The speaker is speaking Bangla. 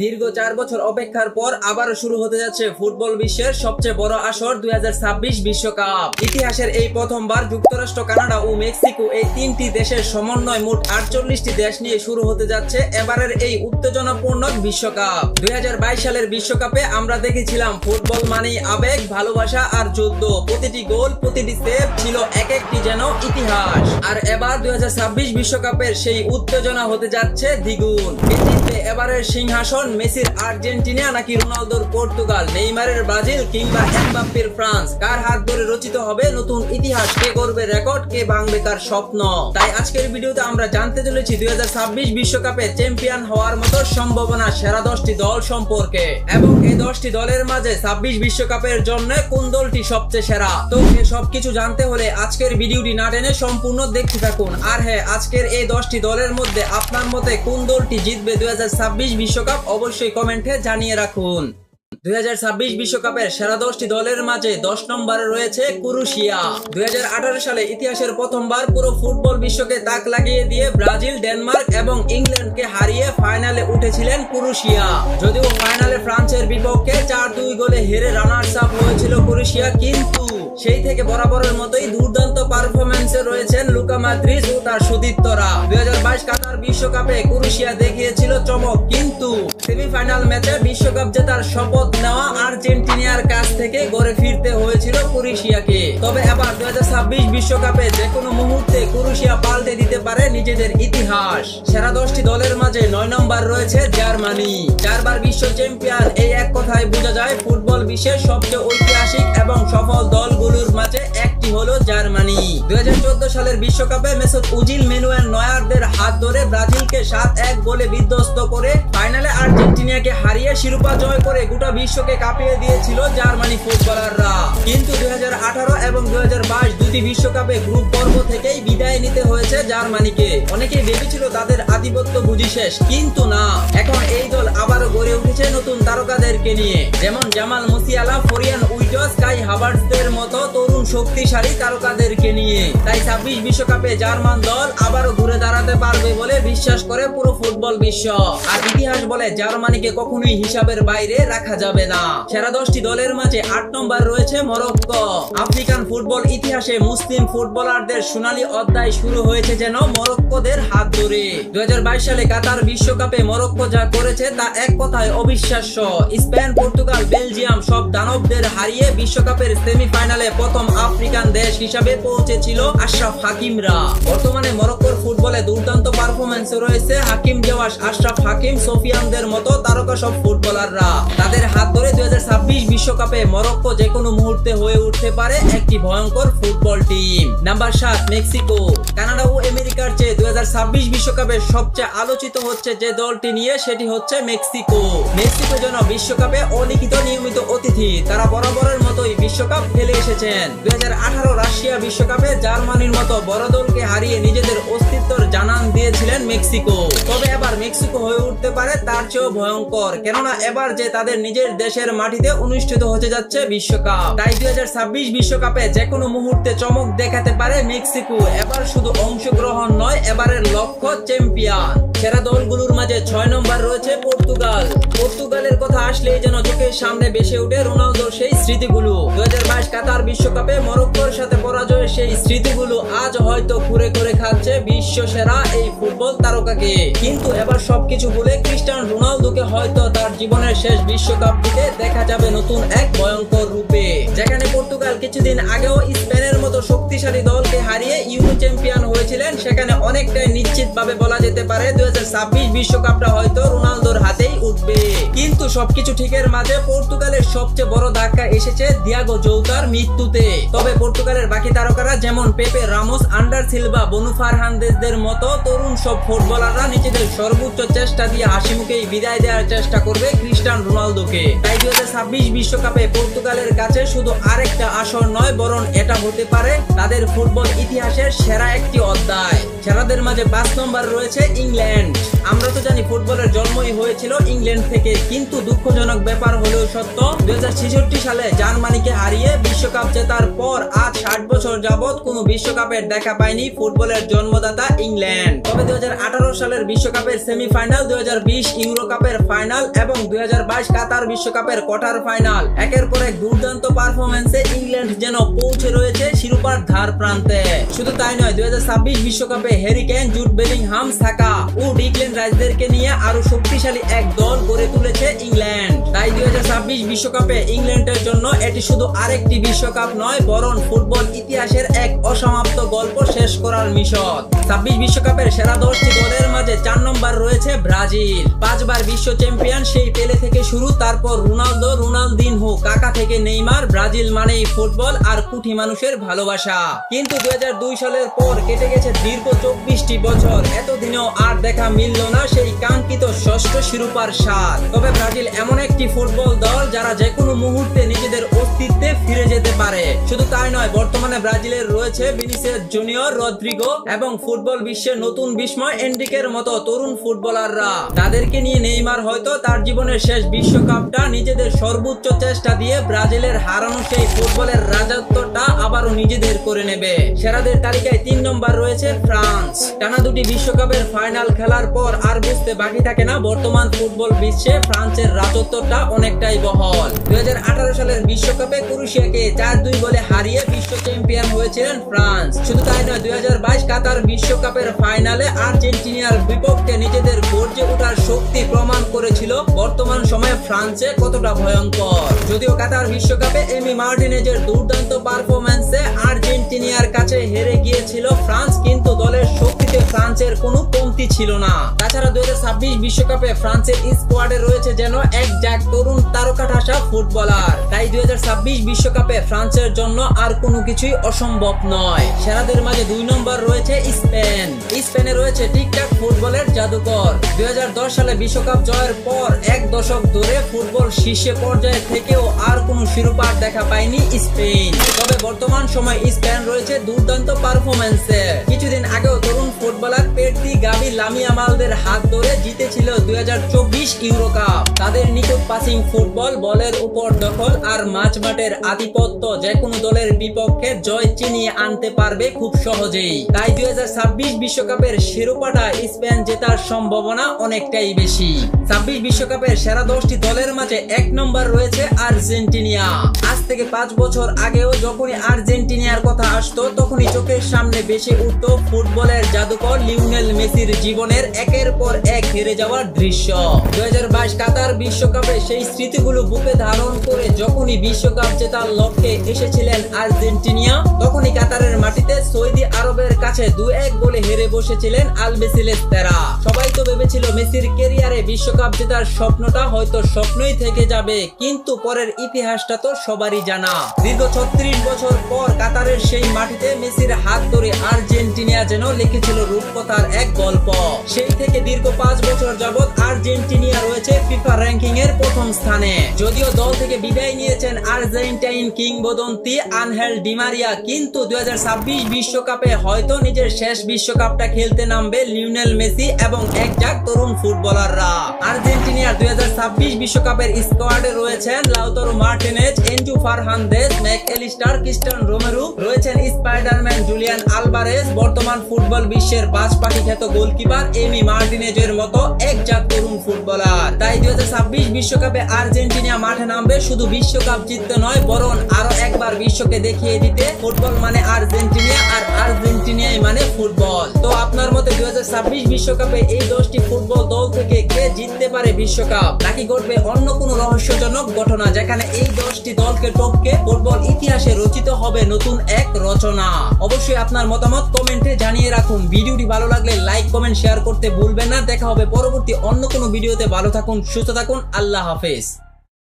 দীর্ঘ চার বছর অপেক্ষার পর আবারও শুরু হতে যাচ্ছে ফুটবল বিশ্বের সবচেয়ে বড় আসর দুই বিশ্বকাপ। ইতিহাসের এই প্রথমবার যুক্তরাষ্ট্র, কানাডা ও মেক্সিকো এই তিনটি দেশের সমন্বয় মোট আটচল্লিশটি দেশ নিয়ে শুরু হতে যাচ্ছে এবারের এই উত্তেজনাপূর্ণ বিশ্বকাপ। দুই হাজার বাইশ সালের বিশ্বকাপে আমরা দেখেছিলাম ফুটবল মানেই আবেগ, ভালোবাসা আর যুদ্ধ। প্রতিটি গোল, প্রতিটি সেভ ছিল এক একটি যেন ইতিহাস। আর এবার দুই বিশ্বকাপের সেই উত্তেজনা হতে যাচ্ছে দ্বিগুণ। এবারের সিংহাসন মেসির আর্জেন্টিনা নাকি রোনালদোর পর্তুগাল, নেইমারের ব্রাজিল, কিংবা এমবাপ্পের ফ্রান্স? কার হাত ধরে রচিত হবে নতুন ইতিহাস? কে করবে রেকর্ড কে ভাঙবে কার স্বপ্ন? তাই আজকের ভিডিওতে আমরা জানতে চলেছি দুই বিশ্বকাপে চ্যাম্পিয়ন হওয়ার মতো সম্ভাবনা সেরা দশটি দল সম্পর্কে। এবং এই দশটি দলের মাঝে ছাব্বিশ বিশ্বকাপের জন্য কোন দলটি সবচেয়ে সেরা? তো এ সবকিছু জানতে হলে আজকের ভিডিওটি না টেনে সম্পূর্ণ দেখতে থাকুন। আর হ্যাঁ আজকের এই দশটি দলের মধ্যে আপনার মতে কোন দলটি জিতবে দুই বিশ্বকাপ? অবশ্যই কমেন্টে জানিয়ে রাখুন। দুই বিশ্বকাপের সেরা দশটি দলের মাঝে দশ নম্বরে রয়েছে কুরুশিয়া দুই সালে ইতিহাসের প্রথমবার পুরো ফুটবল বিশ্বকে তাক লাগিয়ে দিয়ে ব্রাজিল, ডেনমার্ক এবং ইংল্যান্ডকে হারিয়ে ফাইনালে উঠেছিলেন কুরুশিয়া যদিও ফাইনালে ফ্রান্সের বিপক্ষে চার দুই গোলে হেরে রানার্স আপ হয়েছিল কুরুশিয়া কিন্তু সেই থেকে বরাবরের মতোই দুর্দান্ত পারফরমেন্সে রয়েছেন লুকা মাদ্রিজ ও তার সতীর্থরা। দুই কাতার বিশ্বকাপে কুরুশিয়া দেখিয়েছিল চমক, কিন্তু সেমিফাইনাল ম্যাচে বিশ্বকাপ জেতার শপথ নেওয়া আর্জেন্টিনিয়ার কাছ থেকে গড়ে ফিরতে হয়েছিল কুরুশিয়াকে তবে এবার দুই ছাব্বিশ বিশ্বকাপে যে কোনো মুহূর্তে কুরুশিয়া পাল্টে দিতে পারে নিজেদের ইতিহাস। সেরা দশটি দলের মাঝে নয় নম্বর রয়েছে জার্মানি। চারবার বিশ্ব চ্যাম্পিয়ন, এই এক কথায় বোঝা যায় ফুটবল বিশ্বের সবচেয়ে ঐতিহাসিক এবং সফল দলগুলোর মাঝে একটি হলো জার্মানি। দুই হাজার চোদ্দ সালের বিশ্বকাপে মেসুদ উজিল মেনুয়েল নয়ারদের হাত ধরে ব্রাজিলকে সাত এক গোলে বিধ্বস্ত করে ফাইনালে আর্জেন্টিনাকে হারিয়ে শিরোপা জয় করে গোটা বিশ্বকে কাঁপিয়ে দিয়েছিল জার্মানি ফুটবলাররা। কিন্তু দুই এবং দুই হাজার বাইশ দুটি বিশ্বকাপে গ্রুপ পর্ব থেকেই বিদায় নিতে হয়েছে জার্মানিকে। অনেকেই ভেবেছিল তাদের আধিপত্য বুঝি শেষ, কিন্তু না। এখন এই দল আবারও গড়ে উঠেছে নতুন তারকাদেরকে নিয়ে, যেমন জামাল মুসিয়ালা ফরিয়ান উইটস শক্তিশালী তারকাদেরকে নিয়ে। তাই ছাব্বিশ বিশ্বকাপে জার্মান দল আবারও ঘুরে দাঁড়াতে পারবে বলে বিশ্বাস করে পুরো ফুটবল বিশ্ব। আর ইতিহাস বলে জার্মানিকে কখনোই হিসাবের বাইরে রাখা যাবে না। সেরা দশটি দলের মাঝে আট নম্বর রয়েছে মরক্কো। আফ্রিকান ফুটবল ইতিহাসে মুসলিম ফুটবলারদের সোনালী অধ্যায় শুরু হয়েছে যেন মরক্কোদের হাত ধরে। দুই হাজার বাইশ সালে কাতার বিশ্বকাপে মরক্কো যা করেছে তা এক কথায় অবিশ্বাস্য। স্পেন, পর্তুগাল, বেলজিয়াম সব দানবদের হারিয়ে বিশ্বকাপের সেমিফাইনালে প্রথম আফ্রিকান দেশ হিসাবে পৌঁছেছিল আশরাফ হাকিমরা। বর্তমানে মরক্কোর ফুটবলে দুর্দান্ত পারফরমেন্স রয়েছে হাকিম জওয়াস আশরাফ হাকিম, সোফিয়ানদের মতো তারকা সব ফুটবলাররা। তাদের হাত ধরে দুই বিশ্বকাপে মরক্কো যে কোনো মুহূর্তে হয়ে উঠতে পারে একটি ভয়ঙ্কর ফুটবল টিম। নাম্বার সাত, মেক্সিকো। কানাডা ও আমেরিকার চেয়ে দুই বিশ্বকাপে সবচেয়ে আলোচিত হচ্ছে যে দলটি নিয়ে, সেটি হচ্ছে মেক্সিকো। মেক্সিকো যেন বিশ্বকাপে অলিখিত নিয়মিত অতিথি, তারা বরাবরের মতোই বিশ্বকাপ খেলে এসেছেন। দুই রাশিয়া বিশ্বকাপে জার্মানির মতো বড় দলকে হারিয়ে নিজেদের অস্তিত্বর জানান দিয়েছিলেন মেক্সিকো। তবে এবার মেক্সিকো হয়ে উঠতে পারে তার চেয়েও ভয়ঙ্কর, কেননা এবার যে তাদের নিজের দেশের মাটিতে অনুষ্ঠিত হতে যাচ্ছে বিশ্বকাপ। তাই দুই বিশ্বকাপে যে কোনো মুহূর্তে চমক দেখাতে পারে মেক্সিকো। এবার শুধু অংশগ্রহণ নয়, এবারের লক্ষ্য চ্যাম্পিয়ন। সেরা দলগুলোর মাঝে ছয় নম্বর রয়েছে পর্তুগাল। পর্তুগালের কথা আসলেই যেন চোখের সামনে বেসে উঠে রোনালদোর সেই স্মৃতিগুলো। দুই কাতার বিশ্বকাপে মরক্কোর সাথে পরাজয়ের সেই স্মৃতিগুলো আজ হয়তো ঘুরে ঘুরে খাচ্ছে বিশ্ব সেরা এই ফুটবল তারকাকে। কিন্তু এবার সবকিছু ভুলে খ্রিস্টান রোনালদোকে হয়তো তার জীবনের শেষ বিশ্বকাপটিতে দেখা যাবে নতুন এক ভয়ঙ্কর রূপে। যেখানে পর্তুগাল কিছুদিন আগেও স্পেনের মতো শক্তিশালী দলকে হারিয়ে ইউরো চ্যাম্পিয়ন হয়েছিলেন, সেখানে অনেকটাই ভাবে বলা যেতে পারে, দুই বিশ্বকাপটা হয়তো রোনালদোর হাতেই উঠবে। কিন্তু সবকিছু ঠিকের মাঝে পর্তুগালের সবচেয়ে বড় ধাক্কা এসেছে দিয়াগো জৌতার মৃত্যুতে। তবে পর্তুগালের বাকি তারকারা যেমন পেপে রামোস, আন্ডার সিলভা, বনু ফারহান্দেজদের মতো তরুণ সব ফুটবলাররা নিজেদের সর্বোচ্চ চেষ্টা দিয়ে হাসি মুখেই বিদায় দেওয়ার চেষ্টা করবে খ্রিস্টান রোনালদোকে। তাই দুই হাজার ছাব্বিশ বিশ্বকাপে পর্তুগালের কাছে শুধু আরেকটা আসর নয়, বরং এটা হতে পারে তাদের ফুটবল ইতিহাসের সেরা একটি অধ্যায়। সেরাদের মাঝে পাঁচ নম্বর রয়েছে ইংল্যান্ড। আমরা তো জানি ফুটবলের জন্মই হয়েছিল ইংল্যান্ড থেকে, কিন্তু দুঃখজনক ব্যাপার হলেও সত্য, দুই সালে জার্মানিকে হারিয়ে বিশ্বকাপ জেতার পর আজ ষাট বছর যাবৎ কোনো বিশ্বকাপের দেখা পায়নি ফুটবলের জন্মদাতা ইংল্যান্ড। তবে দুই হাজার আঠারো সালের বিশ্বকাপের সেমিফাইনাল, দুই হাজার বিশ ইউরো কাপের ফাইনাল এবং দু হাজার বাইশ কাতার বিশ্বকাপের কোয়ার্টার ফাইনাল। একের পর এক দুর্দান্ত পারফরমেন্সে ইংল্যান্ড যেন পৌঁছে রয়েছে শিরোপার ধার প্রান্তে। শুধু তাই নয়, দুই বিশ্বকাপে Harry Kane Jude Bellingham Saka. ও ডিকলেন রাইজদেরকে নিয়ে আরও শক্তিশালী এক দল গড়ে তুলেছে ইংল্যান্ড। তাই দুই বিশ্বকাপে ইংল্যান্ডের জন্য এটি শুধু আরেকটি বিশ্বকাপ নয়, বরং ফুটবল ইতিহাসের এক অসমাপ্ত গল্প শেষ করার মিশন। ছাব্বিশ বিশ্বকাপের সেরা দশটি দলের মাঝে চার নম্বর রয়েছে ব্রাজিল। পাঁচবার বিশ্ব চ্যাম্পিয়ন, সেই পেলে থেকে শুরু, তারপর রোনালদো, রোনালদিনহো, কাকা থেকে নেইমার, ব্রাজিল মানেই ফুটবল আর কুঠি মানুষের ভালোবাসা। কিন্তু দুই হাজার দুই সালের পর কেটে গেছে দীর্ঘ চব্বিশটি বছর এতদিনেও আর দেখা মিলল না সেই কাঙ্ক্ষিত ষষ্ঠ শিরোপার স্বাদ। তবে ব্রাজিল এমন একটি ফুটবল দল যারা যে কোনো মুহূর্তে নিজেদের অস্তিত্বে ফিরে যেতে পারে। শুধু তাই নয়, বর্তমানে ব্রাজিলের রয়েছে বিনিসিয়াস জুনিয়র, রদ্রিগো এবং ফুটবল বিশ্বের নতুন বিস্ময় এন্ড্রিকের মতো তরুণ ফুটবলাররা। তাদেরকে নিয়ে নেইমার হয়তো তার জীবনের শেষ বিশ্বকাপটা নিজেদের সর্বোচ্চ চেষ্টা দিয়ে ব্রাজিলের হারানো সেই ফুটবলের রাজত্বটা আবারও নিজেদের করে নেবে। সেরাদের তালিকায় তিন নম্বর রয়েছে ফ্রান্স। টানা দুটি বিশ্বকাপের ফাইনাল খেলার পর আর বুঝতে বাকি থাকে না বর্তমান ফুটবল বিশ্বে ফ্রান্সের রাজত্বটা অনেকটাই বহল। দুই সালের বিশ্বকাপে ক্রোয়েশিয়াকে চার দুই গোলে হারিয়ে বিশ্ব চ্যাম্পিয়ন হয়েছিলেন ফ্রান্স। শুধু তাই নয়, দুই কাতার বিশ্বকাপের ফাইনালে আর্জেন্টিনার বিপক্ষে নিজেদের গর্জে ওঠার শক্তি প্রমাণ করেছিল বর্তমান সময়ে ফ্রান্সে কতটা ভয়ঙ্কর। যদিও কাতার বিশ্বকাপে এমি মার্টিনেজের দুর্দান্ত আর্জেন্টিনিয়ার কাছে হেরে গিয়েছিল ফ্রান্স কিন্তু দলের শক্তিতে ফ্রান্সের কোনো কমতি ছিল না। তাছাড়া দুই বিশ্বকাপে ফ্রান্সের স্কোয়াডে রয়েছে যেন এক জাক তরুণ তারকা ঠাসা ফুটবলার। তাই দুই বিশ্বকাপে ফ্রান্সের জন্য আর কোনো কিছুই অসম্ভব নয়। সেরাদের মাঝে দুই নম্বর রয়েছে স্পেন। স্পেনে রয়েছে ঠিকঠাক ফুটবলের জাদুকর। দুই সালে বিশ্বকাপ জয়ের পর এক দশক ধরে ফুটবল শীর্ষে পর্যায়ে থেকেও আর কোনো শিরোপা দেখা পায়নি স্পেন। তবে বর্তমান সময় স্পেন রয়েছে দুর্দান্ত পারফরমেন্সে কিছুদিন আগেও তরুণ ফুটবলার পেটদি গাবি লামিয়ামালদের হাত ধরে জিতেছিল দুই ইউরো কাপ। তাদের নিখুঁত পাসিং ফুটবল বলের উপর দখল আর মাঝ মাঠের আধিপত্য যে কোনো দলের বিপক্ষে জয় চিনিয়ে আনতে পারবে খুব সহজেই। তাই দুই বিশ্বকাপের শিরোপাটা স্পেন জেতার সম্ভাবনা অনেকটাই বেশি। ছাব্বিশ বিশ্বকাপের সেরা দশটি দলের মাঝে এক নম্বর রয়েছে আর্জেন্টিনিয়া। আজ থেকে পাঁচ বছর আগেও যখনই আর্জেন্টিনিয়ার কথা আসতো, তখনই চোখের সামনে বেশি উঠত ফুটবলের জাদুকর লিওনেল মেসির জীবনের একের পর এক হেরে যাওয়ার দৃশ্য। দুই হাজার বাইশ কাতার বিশ্বকাপে সেই স্মৃতিগুলো বুকে ধারণ করে যখনই বিশ্বকাপ জেতার লক্ষ্যে এসেছিলেন আর্জেন্টিনিয়া, তখনই কাতারের কাছে দু এক গোলে হেরে বসেছিলেন আলবেসিলেস তেরা। সবাই তো ভেবেছিল মেসির কেরিয়ারে বিশ্বকাপ জেতার স্বপ্নটা হয়তো স্বপ্নই থেকে যাবে, কিন্তু পরের ইতিহাসটা তো সবারই জানা। দীর্ঘ ছত্রিশ বছর পর কাতারের সেই মাটিতে মেসির হাত ধরে আর্জেন্টিনিয়া যেন লিখেছিল রূপকথার এক গল্প। সেই থেকে দীর্ঘ পাঁচ বছর যাবৎ আর্জেন্টিনিয়া রয়েছে ফিফা র্যাঙ্কিং এর প্রথম স্থানে। যদিও দল থেকে বিদায় নিয়েছেন আর্জেন্টাইন কিংবদন্তি আনহেল ডিমারিয়া, কিন্তু দুই বিশ্বকাপে হয়তো নিজের শেষ বিশ্বকাপটা খেলতে নামবে লিওনেল মেসি এবং এক জাক তরুণ ফুটবলাররা। আর্জেন্টিনিয়ার দুই ছাব্বিশ বিশ্বকাপের স্কোয়াডে রয়েছেন Lautaro Martinez Enzo Fernandez Mac Allister Cristian Romero, রয়েছেন স্পাইডারম্যান জুলিয়ান আলবারেজ বর্তমান ফুটবল বিশ্বের পাঁচ পাখি খ্যাত গোলকিপার এমি মার্টিনেজের মতো এক জাত তরুণ ফুটবলার। তাই দুই হাজার ছাব্বিশ বিশ্বকাপে আর্জেন্টিনা মাঠে নামবে শুধু বিশ্বকাপ জিততে নয়, বরং আরও একবার বিশ্বকে দেখিয়ে দিতে। ফুটবল মানে আর্জেন্টিনা, আর আর্জেন্টিনাই মানে ফুটবল। তো আপনার মতে দুই বিশ্বকাপে এই দশটি ফুটবল দল থেকে কে জিততে পারে বিশ্বকাপ? নাকি ঘটবে অন্য কোনো রহস্যজনক ঘটনা যেখানে এই দশটি দলকে টপকে ফুটবল ইতিহাসে রচিত হবে নতুন এক রচনা? অবশ্যই আপনার মতামত কমেন্টে জানিয়ে রাখুন। ভিডিওটি ভালো লাগলে লাইক, কমেন্ট, শেয়ার করতে ভুলবেন না। দেখা হবে পরবর্তী অন্য কোনো ভিডিওতে। ভালো থাকুন, সুস্থ থাকুন। আল্লাহ হাফেজ।